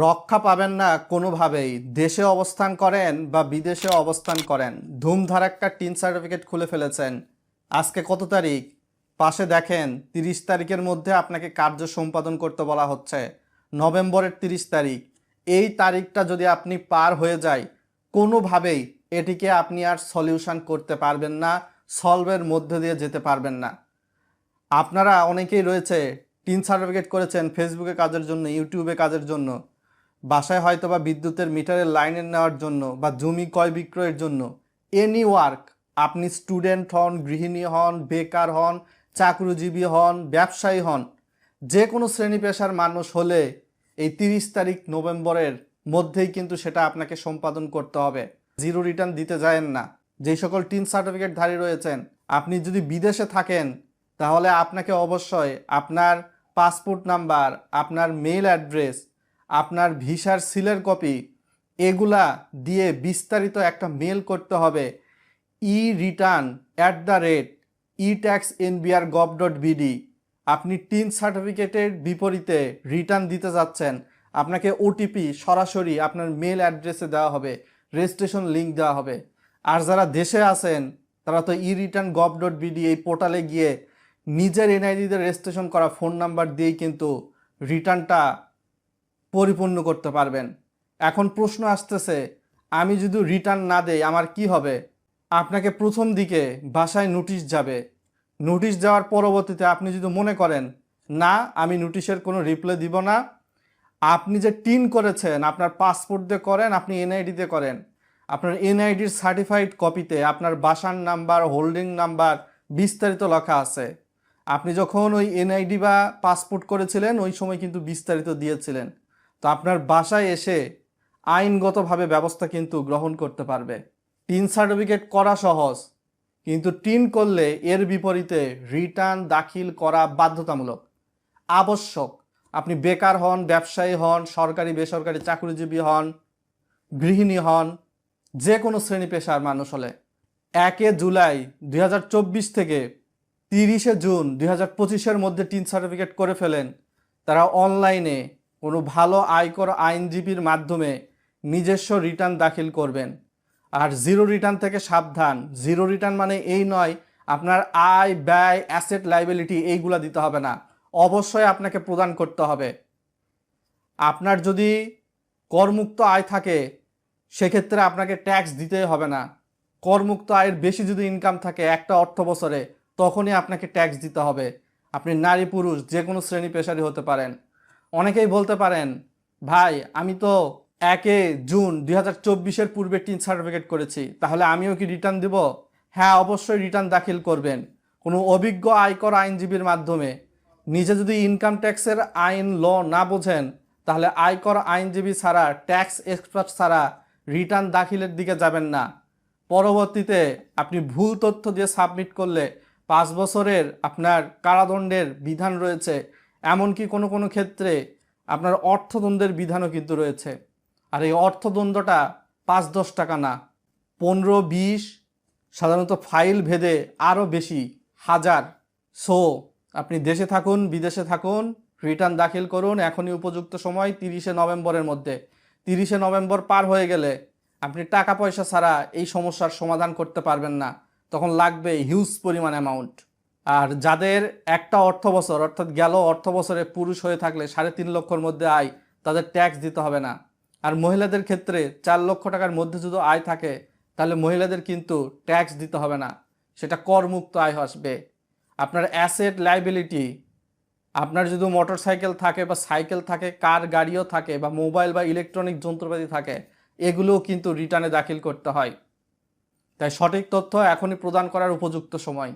রক্ষা পাবেন না কোনোভাবেই। দেশে অবস্থান করেন বা বিদেশে অবস্থান করেন, ধুমধার একটা টিন সার্টিফিকেট খুলে ফেলেছেন। আজকে কত তারিখ? পাশে দেখেন, তিরিশ তারিখের মধ্যে আপনাকে কার্য সম্পাদন করতে বলা হচ্ছে। নভেম্বরের তিরিশ তারিখ। এই তারিখটা যদি আপনি পার হয়ে যায়, কোনোভাবেই এটিকে আপনি আর সলিউশন করতে পারবেন না, সলভের মধ্যে দিয়ে যেতে পারবেন না। আপনারা অনেকেই রয়েছে, টিন সার্টিফিকেট করেছেন, ফেসবুকে কাজের জন্য, ইউটিউবে কাজের জন্য। বাসায় হয়তো বা বিদ্যুতের মিটারের লাইনের নেওয়ার জন্য বা জমি ক্রয় বিক্রয়ের জন্য এনি ওয়ার্ক আপনি স্টুডেন্ট হন, গৃহিণী হন, বেকার হন, চাকরিজীবী হন, ব্যবসায়ী হন যে কোনো শ্রেণি পেশার মানুষ হলে এই তিরিশ তারিখ নভেম্বরের মধ্যেই কিন্তু সেটা আপনাকে সম্পাদন করতে হবে। জিরো রিটার্ন দিতে যায়েন না। যেই সকল টিন সার্টিফিকেট ধারী রয়েছেন, আপনি যদি বিদেশে থাকেন, তাহলে আপনাকে অবশ্যই আপনার পাসপোর্ট নাম্বার আপনার মেইল অ্যাড্রেস আপনার ভিসার সিলের কপি, এগুলা দিয়ে বিস্তারিত একটা মেল করতে হবে। E return at the rate e tax NBR gov dot BD আপনি টিন সার্টিফিকেটের বিপরীতে রিটার্ন দিতে যাচ্ছেন। আপনাকে ওটিপি সরাসরি আপনার মেল অ্যাড্রেসে দেওয়া হবে রেজিস্ট্রেশন লিঙ্ক দেওয়া হবে। আর যারা দেশে আছেন, তারা তো e return gov dot BD এই পোর্টালে গিয়ে নিজের এনআইডিতে রেজিস্ট্রেশন করা ফোন নাম্বার দিয়েই কিন্তু রিটার্নটা পরিপূর্ণ করতে পারবেন। এখন প্রশ্ন আসতেছে, আমি যদি রিটার্ন না দেই, আমার কি হবে? আপনাকে প্রথম দিকে বাসায় নোটিশ যাবে। নোটিশ যাওয়ার পরবর্তীতে আপনি যদি মনে করেন, না, আমি নোটিশের কোনো রিপ্লাই দিব না। আপনি যে টিন করেছেন, আপনার পাসপোর্ট দিয়ে করেন, আপনি এনআইডিতে করেন। আপনার এনআইডির সার্টিফাইড কপিতে আপনার বাসার নাম্বার হোল্ডিং নাম্বার বিস্তারিত লেখা আছে। আপনি যখন ওই এনআইডি বা পাসপোর্ট করেছিলেন, ওই সময় কিন্তু বিস্তারিত দিয়েছিলেন। তো আপনার বাসায় এসে আইনগতভাবে ব্যবস্থা কিন্তু গ্রহণ করতে পারবে। টিন সার্টিফিকেট করা সহজ, কিন্তু টিন করলে এর বিপরীতে রিটার্ন দাখিল করা বাধ্যতামূলক, আবশ্যক। আপনি বেকার হন, ব্যবসায়ী হন, সরকারি, বেসরকারি চাকরিজীবী হন, গৃহিণী হন যে কোনো শ্রেণি পেশার মানুষ হলে। একে জুলাই দুই হাজার চব্বিশ থেকে তিরিশে জুন দুই হাজার মধ্যে টিন সার্টিফিকেট করে ফেলেন। তারা অনলাইনে কোনো ভালো আয়কর আইনজীবীর মাধ্যমে নিজস্ব রিটার্ন দাখিল করবেন। আর জিরো রিটার্ন থেকে সাবধান। জিরো রিটার্ন মানে এই নয়, আপনার আয়, ব্যয় অ্যাসেট লাইবিলিটি এইগুলা দিতে হবে না। অবশ্যই আপনাকে প্রদান করতে হবে। আপনার যদি করমুক্ত আয় থাকে, সেক্ষেত্রে আপনাকে ট্যাক্স দিতেই হবে না। করমুক্ত আয়ের বেশি যদি ইনকাম থাকে একটা অর্থ বছরে, তখনই আপনাকে ট্যাক্স দিতে হবে। আপনি নারী, পুরুষ যে কোনো শ্রেণি পেশারই হতে পারেন। অনেকেই বলতে পারেন, ভাই, আমি তো একে জুন দুই হাজার চব্বিশের পূর্বে টিন সার্টিফিকেট করেছি, তাহলে আমিও কি রিটার্ন দিব? হ্যাঁ অবশ্যই রিটার্ন দাখিল করবেন। কোনো অভিজ্ঞ আয়কর আইনজীবীর মাধ্যমে। নিজে যদি ইনকাম ট্যাক্সের আইন ল না বোঝেন, তাহলে আয়কর আইনজীবী ছাড়া ট্যাক্স এক্সপার্ট ছাড়া রিটার্ন দাখিলের দিকে যাবেন না। পরবর্তীতে আপনি ভুল তথ্য দিয়ে সাবমিট করলে পাঁচ বছরের আপনার কারাদণ্ডের বিধান রয়েছে এমনকি কোনো কোনো ক্ষেত্রে আপনার অর্থদণ্ডের বিধানও কিন্তু রয়েছে। আর এই অর্থদণ্ডটা পাঁচ দশ টাকা না, পনেরো, বিশ, সাধারণত ফাইল ভেদে আরও বেশি, হাজার। সো, আপনি দেশে থাকুন, বিদেশে থাকুন, রিটার্ন দাখিল করুন, এখনই উপযুক্ত সময় তিরিশে নভেম্বরের মধ্যে। তিরিশে নভেম্বর পার হয়ে গেলে আপনি টাকা পয়সা ছাড়া এই সমস্যার সমাধান করতে পারবেন না। তখন লাগবে হিউজ পরিমাণ অ্যামাউন্ট। আর যাদের একটা অর্থ বছর, অর্থাৎ গেল অর্থ বছরে পুরুষ হয়ে থাকলে সাড়ে তিন লক্ষর মধ্যে আয়, তাদের ট্যাক্স দিতে হবে না। আর মহিলাদের ক্ষেত্রে চার লক্ষ টাকার মধ্যে যদি আয় থাকে, তাহলে মহিলাদের কিন্তু ট্যাক্স দিতে হবে না। সেটা করমুক্ত আয় আসবে। আপনার অ্যাসেট লাইবিলিটি আপনার যদি মোটর সাইকেল থাকে বা সাইকেল থাকে কার গাড়িও থাকে বা মোবাইল বা ইলেকট্রনিক যন্ত্রপাতি থাকে, এগুলোও কিন্তু রিটার্নে দাখিল করতে হয়। তাই সঠিক তথ্য এখনই প্রদান করার উপযুক্ত সময়।